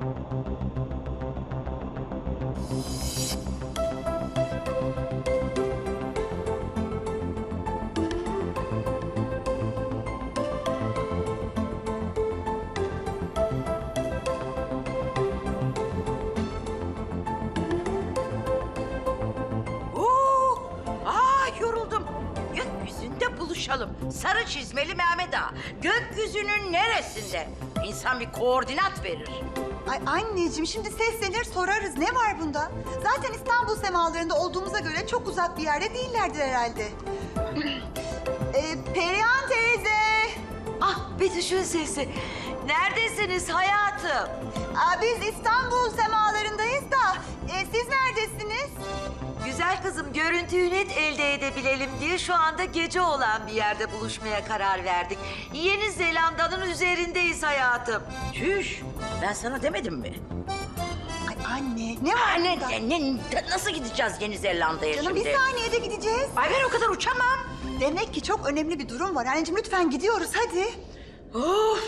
Oo! Aa yoruldum. Gökyüzünde buluşalım. Sarı çizmeli Mehmet Ağa. Gökyüzünün neresinde? İnsan bir koordinat verir. Ay anneciğim şimdi seslenir sorarız. Ne var bunda? Zaten İstanbul semalarında olduğumuza göre çok uzak bir yerde değillerdir herhalde. ee, Perihan teyze. Ah Betüş'ün sesi. Neredesiniz hayatım? Aa, biz İstanbul semalarındayız da e, siz neredesiniz? Güzel kızım görüntüyü net elde edebilelim diye şu anda gece olan bir yerde buluşmaya karar verdik. Yeni Zelanda'nın üzerindeyiz hayatım. Çüş. Ben sana demedim mi? Ay anne ne var Anne, burada? ne, ne- nasıl gideceğiz Yeni Zelanda'ya Canım şimdi? bir saniyede gideceğiz. Ay ben o kadar uçamam. Demek ki çok önemli bir durum var. Anneciğim lütfen gidiyoruz hadi. Of.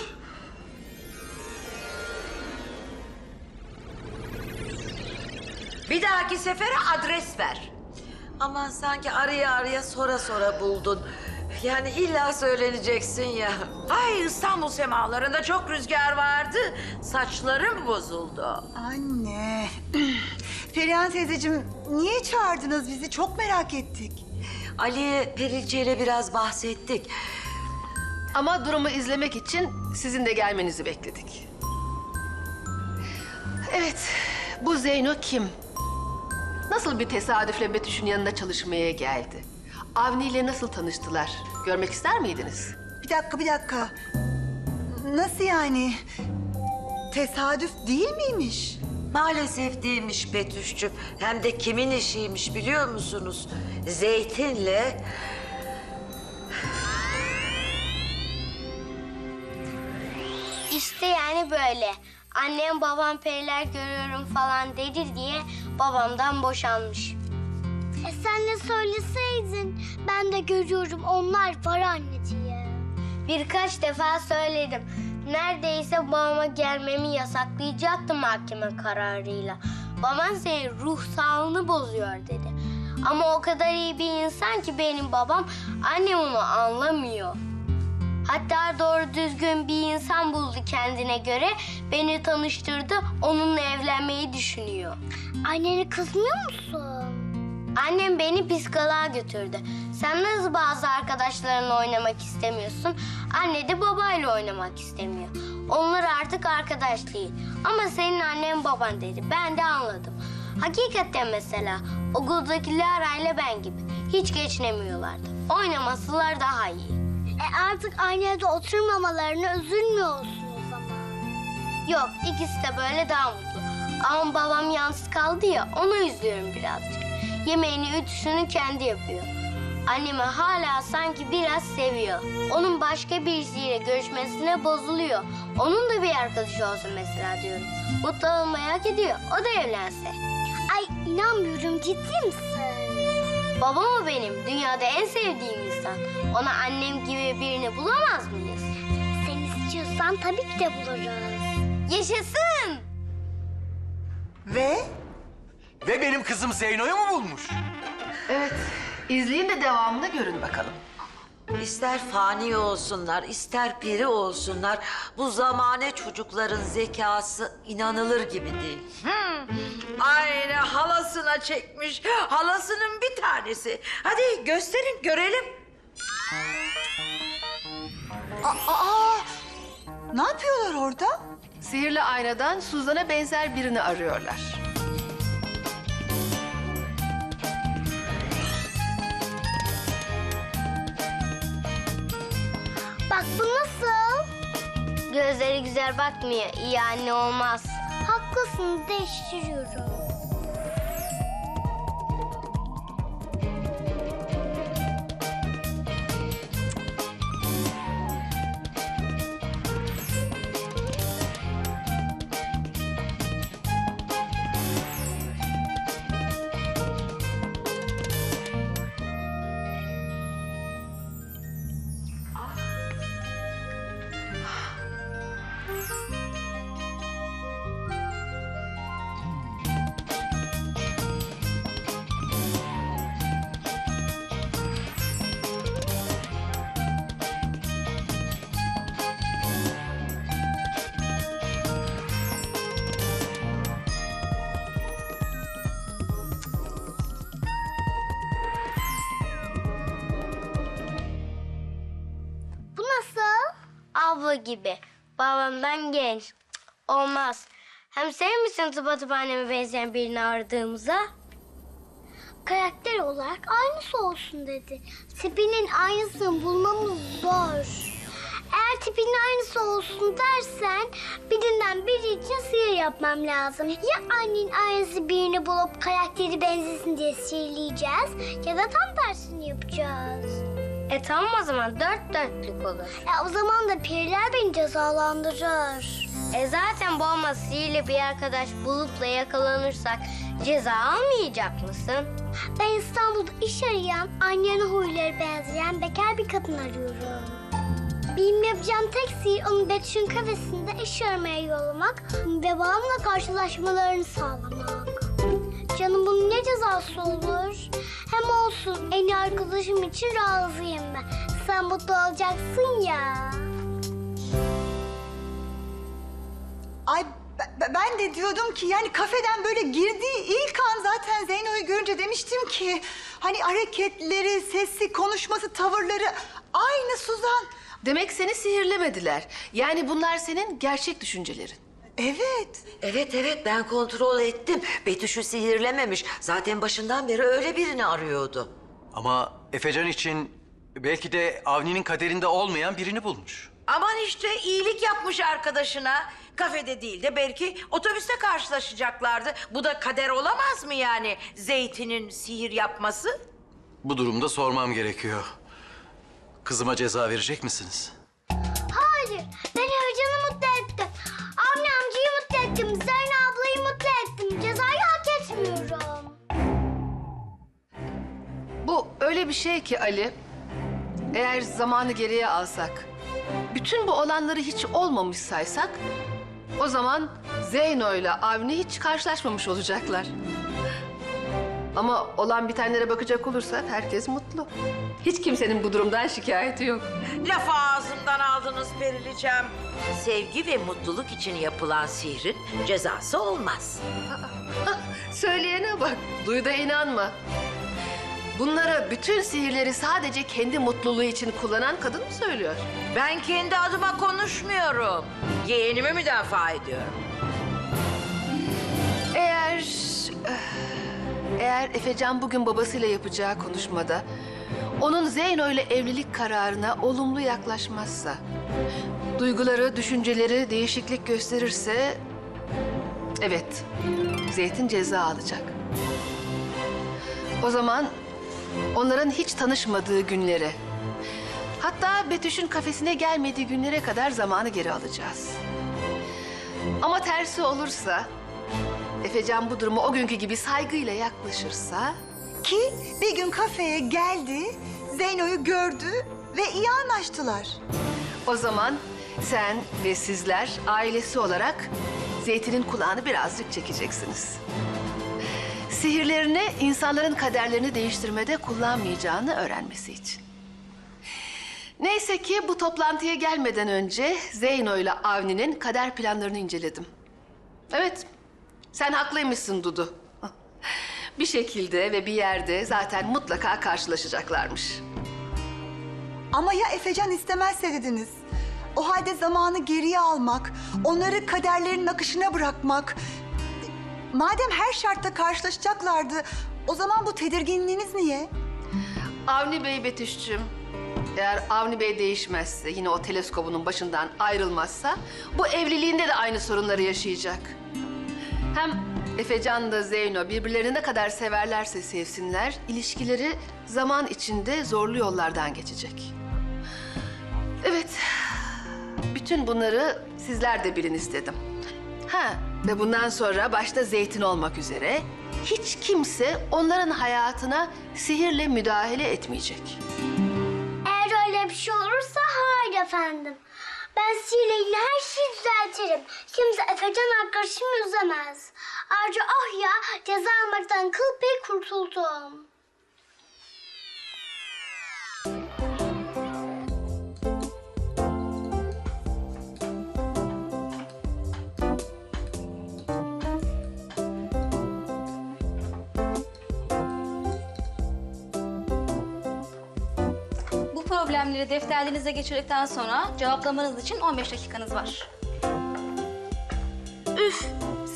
Bir dahaki sefere adres ver. Aman sanki araya araya sora sora buldun. Yani illa söyleneceksin ya. Ay İstanbul semalarında çok rüzgar vardı. Saçlarım bozuldu. Anne. Perihan teyzeciğim niye çağırdınız bizi? Çok merak ettik. Ali Perilçe ile biraz bahsettik. Ama durumu izlemek için sizin de gelmenizi bekledik. Evet, bu Zeyno kim? Nasıl bir tesadüfle Betüş'ün yanında çalışmaya geldi? Avni ile nasıl tanıştılar? Görmek ister miydiniz? Bir dakika bir dakika. Nasıl yani? Tesadüf değil miymiş? Maalesef değilmiş Betüş'cüğüm. Hem de kimin işiymiş biliyor musunuz? Zeytin'le İşte yani böyle. Annem babam periler görüyorum falan dedi diye babamdan boşanmış. Sen de söyleseydin. Ben de görüyorum onlar var anne diye. Birkaç defa söyledim. Neredeyse babama gelmemi yasaklayacaktı mahkeme kararıyla. Baban senin ruh sağlığını bozuyor dedi. Ama o kadar iyi bir insan ki benim babam annem onu anlamıyor. Hatta doğru düzgün bir insan buldu kendine göre. Beni tanıştırdı, onunla evlenmeyi düşünüyor. Anneni kızmıyor musun? Annem beni psikoloğa götürdü. Sen nasıl bazı arkadaşlarınla oynamak istemiyorsun? Anne de babayla oynamak istemiyor. Onlar artık arkadaş değil. Ama senin annen baban dedi. Ben de anladım. Hakikaten mesela okuldaki Lara ile ben gibi. Hiç geçinemiyorlardı. Oynamasılar daha iyi. E artık aynı evde oturmamalarına üzülmüyorsun o zaman. Yok ikisi de böyle daha mutlu. Ama babam yalnız kaldı ya ona üzülüyorum birazcık. Yemeğini ütüsünü kendi yapıyor. Annemi hala sanki biraz seviyor. Onun başka birisiyle görüşmesine bozuluyor. Onun da bir arkadaşı olsun mesela diyorum. Mutlu olmayı hak ediyor. O da evlense. Ay inanmıyorum ciddi misin? Babam o benim. Dünyada en sevdiğim insan. Ona annem gibi birini bulamaz mıyız? Sen istiyorsan tabii ki de buluruz. Yaşasın! Ve Ve benim kızım Zeyno'yu mu bulmuş? Evet, izleyin de devamını görün bakalım. ister fani olsunlar, ister piri olsunlar... ...bu zamane çocukların zekası inanılır gibi değil. Aynı halasına çekmiş. Halasının bir tanesi. Hadi gösterin görelim. aa, aa, ne yapıyorlar orada? Sihirli aynadan Suzan'a benzer birini arıyorlar. Gözleri güzel bakmıyor. İyi anne olmaz. Haklısın değiştiriyorum. Gibi. Babamdan genç. Olmaz. Hem sen misin tıpatıp anneme benzeyen birini aradığımıza? Karakter olarak aynısı olsun dedi. Tipinin aynısını bulmamız zor. Eğer tipinin aynısı olsun dersen birinden biri için sihir yapmam lazım. Ya annenin aynısı birini bulup karakteri benzesin diye sihirleyeceğiz ya da tam tersini yapacağız. E tamam o zaman dört dörtlük olur. E o zaman da periler beni cezalandırır. E zaten bu olmaz sihirli bir arkadaş bulup da yakalanırsak ceza almayacak mısın? Ben İstanbul'da iş arayan, annenin huyları benzeyen bekar bir kadın arıyorum. Benim yapacağım tek sihir onu Betüş'ün kafesinde iş aramaya yollamak ve babamla karşılaşmalarını sağlamak. Canım bunun ne cezası olur? Hem olsun en iyi arkadaşım için razıyım ben. Sen mutlu olacaksın ya. Ay be- ben de diyordum ki yani kafeden böyle girdiği ilk an zaten Zeyno'yu görünce demiştim ki... ...hani hareketleri, sesi, konuşması, tavırları aynı Suzan. Demek seni sihirlemediler. Yani bunlar senin gerçek düşüncelerin. Evet. Evet evet ben kontrol ettim. Betüş'ü sihirlememiş. Zaten başından beri öyle birini arıyordu. Ama Efecan için belki de Avni'nin kaderinde olmayan birini bulmuş. Aman işte iyilik yapmış arkadaşına. Kafede değil de belki otobüste karşılaşacaklardı. Bu da kader olamaz mı yani? Zeytin'in sihir yapması? Bu durumda sormam gerekiyor. Kızıma ceza verecek misiniz? Hayır, ben Bu öyle bir şey ki Ali. Eğer zamanı geriye alsak, bütün bu olanları hiç olmamış saysak, o zaman Zeyno ile Avni hiç karşılaşmamış olacaklar. Ama olan bitenlere bakacak olursak herkes mutlu. Hiç kimsenin bu durumdan şikayeti yok. Lafı ağzımdan aldınız Perilicem. Sevgi ve mutluluk için yapılan sihrin cezası olmaz. Söyleyene bak, duy da inanma. Bunlara bütün sihirleri sadece kendi mutluluğu için kullanan kadın mı söylüyor? Ben kendi adıma konuşmuyorum. Yeğenimi müdafaa ediyorum. Eğer... eh, Eğer Efecan bugün babasıyla yapacağı konuşmada... ...onun Zeyno ile evlilik kararına olumlu yaklaşmazsa... ...duyguları, düşünceleri değişiklik gösterirse... ...evet, Zeytin ceza alacak. O zaman onların hiç tanışmadığı günlere... ...hatta Betüş'ün kafesine gelmediği günlere kadar zamanı geri alacağız. Ama tersi olursa... Efecan bu duruma o günkü gibi saygıyla yaklaşırsa... Ki bir gün kafeye geldi, Zeyno'yu gördü ve iyi anlaştılar. O zaman sen ve sizler ailesi olarak Zeytin'in kulağını birazcık çekeceksiniz. Sihirlerini insanların kaderlerini değiştirmede kullanmayacağını öğrenmesi için. Neyse ki bu toplantıya gelmeden önce Zeyno ile Avni'nin kader planlarını inceledim. Evet, sen haklıymışsın Dudu. Bir şekilde ve bir yerde zaten mutlaka karşılaşacaklarmış. Ama ya Efecan istemezse dediniz. O halde zamanı geriye almak, onları kaderlerinin akışına bırakmak. Madem her şartta karşılaşacaklardı, o zaman bu tedirginliğiniz niye? Avni Bey Betüş'cüm, eğer Avni Bey değişmezse, yine o teleskobunun başından ayrılmazsa... ...bu evliliğinde de aynı sorunları yaşayacak. Hem Efecan da Zeyno birbirlerini ne kadar severlerse sevsinler... ...ilişkileri zaman içinde zorlu yollardan geçecek. Evet, bütün bunları sizler de bilin istedim. Ha ve bundan sonra başta Zeytin olmak üzere... ...hiç kimse onların hayatına sihirle müdahale etmeyecek. Eğer öyle bir şey olursa hayır efendim. Ben sihirle her şeyi düzeltirim. Kimse Efecan arkadaşımı üzemez. Ayrıca ah ya ceza almaktan kıl payı kurtuldum. Problemleri defterlerinize geçirdikten sonra cevaplamanız için 15 dakikanız var. Üf,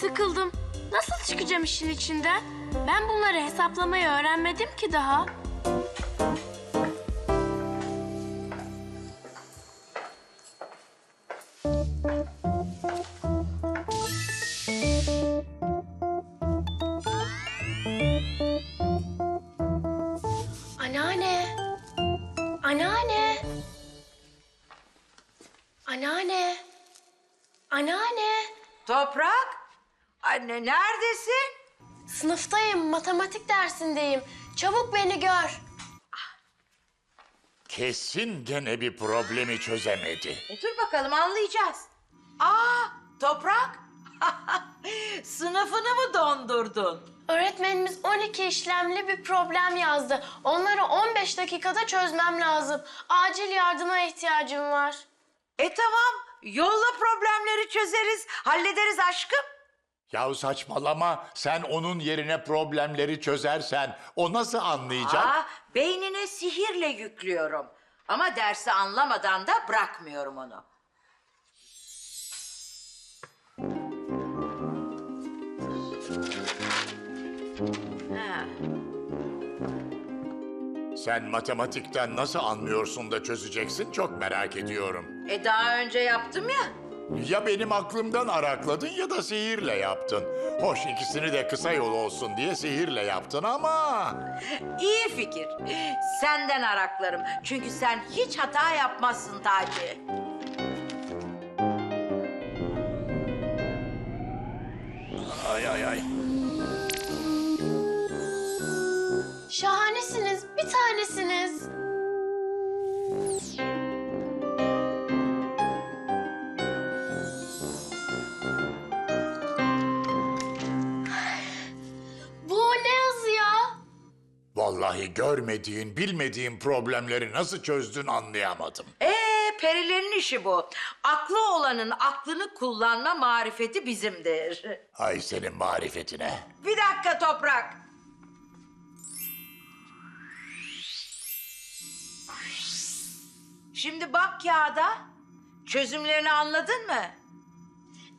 sıkıldım. Nasıl çıkacağım işin içinden? Ben bunları hesaplamayı öğrenmedim ki daha. Matematik dersindeyim. Çabuk beni gör. Kesin gene bir problemi çözemedi. E dur bakalım anlayacağız. Aa, Toprak. Sınıfını mı dondurdun? Öğretmenimiz 12 işlemli bir problem yazdı. Onları 15 dakikada çözmem lazım. Acil yardıma ihtiyacım var. E tamam, yolla problemleri çözeriz, hallederiz aşkım. Yahu saçmalama sen onun yerine problemleri çözersen o nasıl anlayacak? Aa, beynine sihirle yüklüyorum. Ama dersi anlamadan da bırakmıyorum onu. Ha, Sen matematikten nasıl anlıyorsun da çözeceksin çok merak ediyorum. e daha önce yaptım ya. Ya benim aklımdan arakladın ya da sihirle yaptın. Hoş ikisini de kısa yol olsun diye sihirle yaptın ama... İyi fikir. Senden araklarım. Çünkü sen hiç hata yapmazsın Taci. Ay ay ay. Şahanesiniz, bir tanesiniz. Vallahi görmediğin, bilmediğin problemleri nasıl çözdün anlayamadım. Ee, perilerin işi bu. Aklı olanın aklını kullanma marifeti bizimdir. Ay senin marifetine. Bir dakika Toprak. Şimdi bak kağıda. Çözümlerini anladın mı?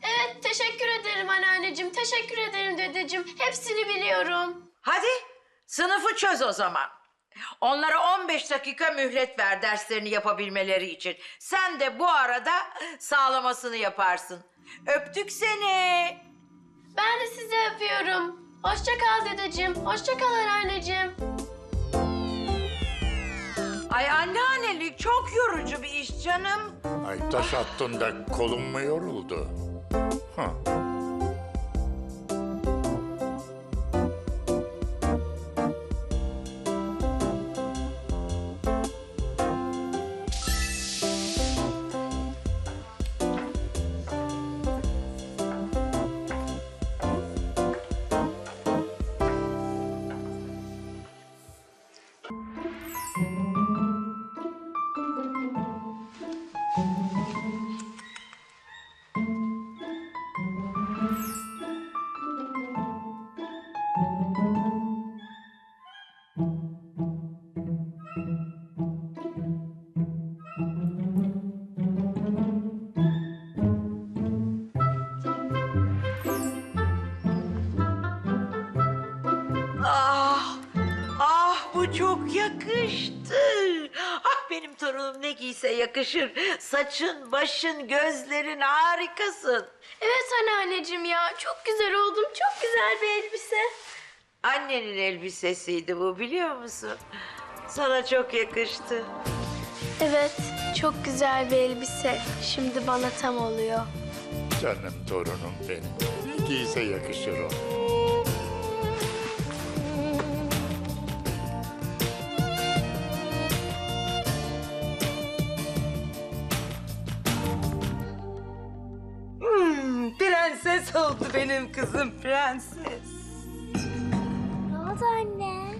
Evet, teşekkür ederim anneanneciğim, teşekkür ederim dedeciğim. Hepsini biliyorum. Hadi sınıfı çöz o zaman. Onlara 15 dakika mühlet ver derslerini yapabilmeleri için. Sen de bu arada sağlamasını yaparsın. Öptük seni. Ben de sizi öpüyorum. Hoşça kal dedeciğim, hoşça kal anneanneciğim. Ay anneannelik çok yorucu bir iş canım. Ay taş attın da kolun mu yoruldu? Hı. Torunum ne giyse yakışır. Saçın, başın, gözlerin harikasın. Evet anneanneciğim ya, çok güzel oldum, çok güzel bir elbise. Annenin elbisesiydi bu biliyor musun? Sana çok yakıştı. Evet, çok güzel bir elbise. Şimdi bana tam oluyor. Canım torunum benim. Ne giyse yakışır o. kızım prenses. Ne oldu anne?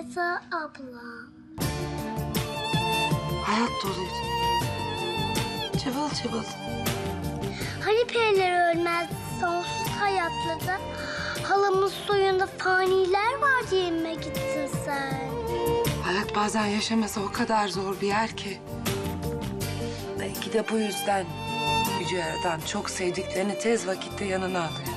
Eza abla. Hayat doluydu. Cıvıl cıvıl. Hani periler ölmez sonsuz hayatta Halamın soyunda faniler var diye mi gittin sen? Hayat bazen yaşaması o kadar zor bir yer ki. Belki de bu yüzden Yaradan çok sevdiklerini tez vakitte yanına alıyor.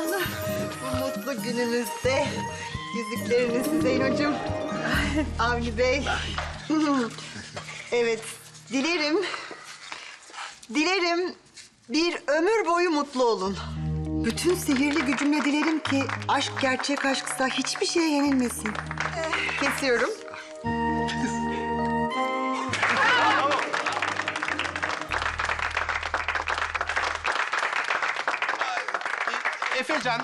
Heyecanlı. Bu mutlu gününüzde. Yüzükleriniz Zeynocuğum. Avni Bey. evet, dilerim... Dilerim bir ömür boyu mutlu olun. Bütün sihirli gücümle dilerim ki aşk gerçek aşksa hiçbir şeye yenilmesin. Kesiyorum. Efecan,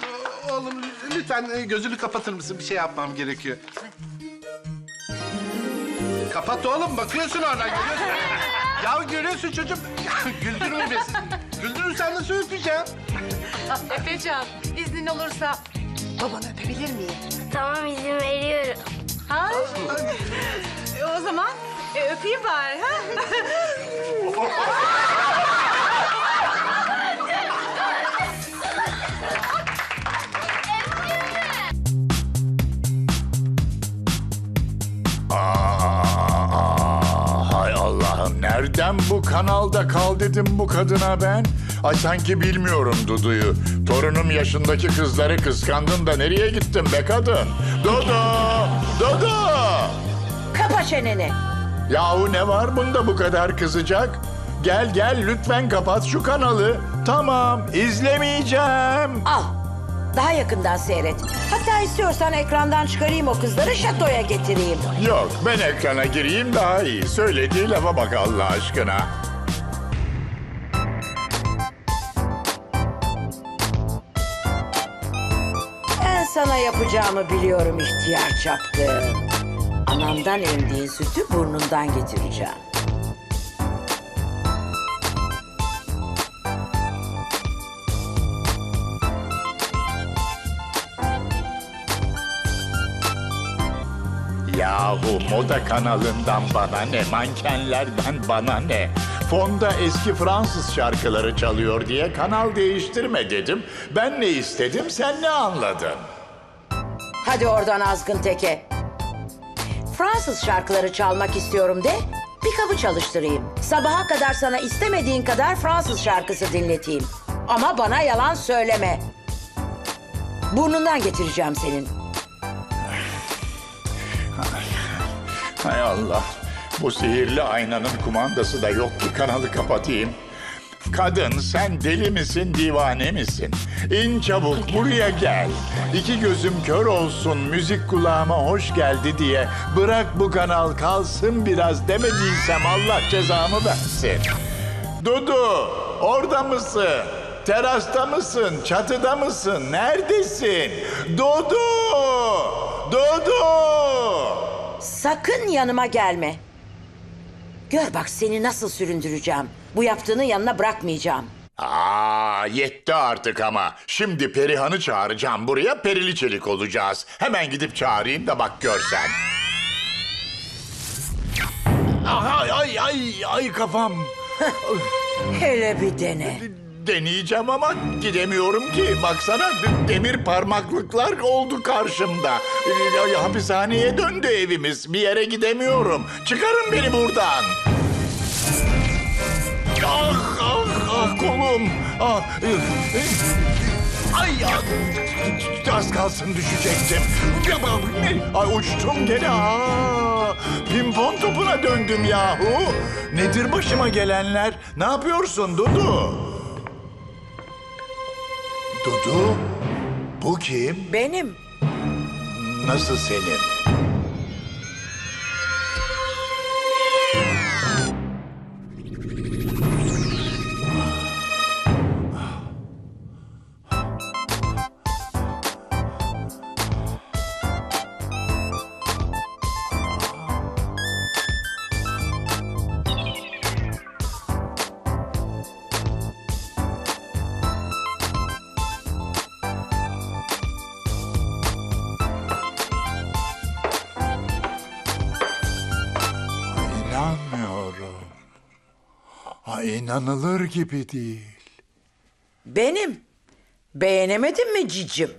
oğlum lütfen e, gözünü kapatır mısın? Bir şey yapmam gerekiyor. Kapat oğlum, bakıyorsun oradan, görüyorsun. ya görüyorsun çocuğum. Ya güldürme beni. Güldürürsen nasıl öpeceğim? Efecan, iznin olursa babanı öpebilir miyim? Tamam izin veriyorum. Ha? o zaman e, öpeyim bari ha? Nereden bu kanalda kal dedim bu kadına ben? Ay sanki bilmiyorum Dudu'yu. Torunum yaşındaki kızları kıskandın da nereye gittin be kadın? Dudu! Dudu! Kapa çeneni. Yahu ne var bunda bu kadar kızacak? Gel gel lütfen kapat şu kanalı. Tamam izlemeyeceğim. Al. Daha yakından seyret. Hatta istiyorsan ekrandan çıkarayım o kızları şatoya getireyim. Yok ben ekrana gireyim daha iyi. Söylediği lafa bak Allah aşkına. Ben sana yapacağımı biliyorum ihtiyar çapkın. Anamdan emdiğin sütü burnundan getireceğim. Yahu moda kanalından bana ne, mankenlerden bana ne? Fonda eski Fransız şarkıları çalıyor diye kanal değiştirme dedim. Ben ne istedim, sen ne anladın? Hadi oradan azgın teke. Fransız şarkıları çalmak istiyorum de, bir kapı çalıştırayım. Sabaha kadar sana istemediğin kadar Fransız şarkısı dinleteyim. Ama bana yalan söyleme. Burnundan getireceğim senin. Hay Allah, bu sihirli aynanın kumandası da yok ki kanalı kapatayım. Kadın sen deli misin, divane misin? İn çabuk buraya gel. İki gözüm kör olsun, müzik kulağıma hoş geldi diye bırak bu kanal kalsın biraz demediysem Allah cezamı versin. Dudu, orada mısın? Terasta mısın? Çatıda mısın? Neredesin? Dudu! Dudu! Sakın yanıma gelme. Gör bak seni nasıl süründüreceğim. Bu yaptığını yanına bırakmayacağım. Aa, yetti artık ama. Şimdi Perihan'ı çağıracağım buraya. Perili çelik olacağız. Hemen gidip çağırayım da bak görsen. Ay ay ay ay kafam. Hele bir dene. Deneyeceğim ama gidemiyorum ki. Baksana demir parmaklıklar oldu karşımda. Ee, Hapishaneye döndü evimiz. Bir yere gidemiyorum. Çıkarın beni buradan. Ah ah ah kolum. Ah. ıh. Ay ya. Az kalsın düşecektim. Ay uçtum gene. Aa, pimpon topuna döndüm yahu. Nedir başıma gelenler? Ne yapıyorsun Dudu? Dudu? Bu kim? Benim. Nasıl senin? İnanılır gibi değil. Benim. Beğenemedin mi cicim?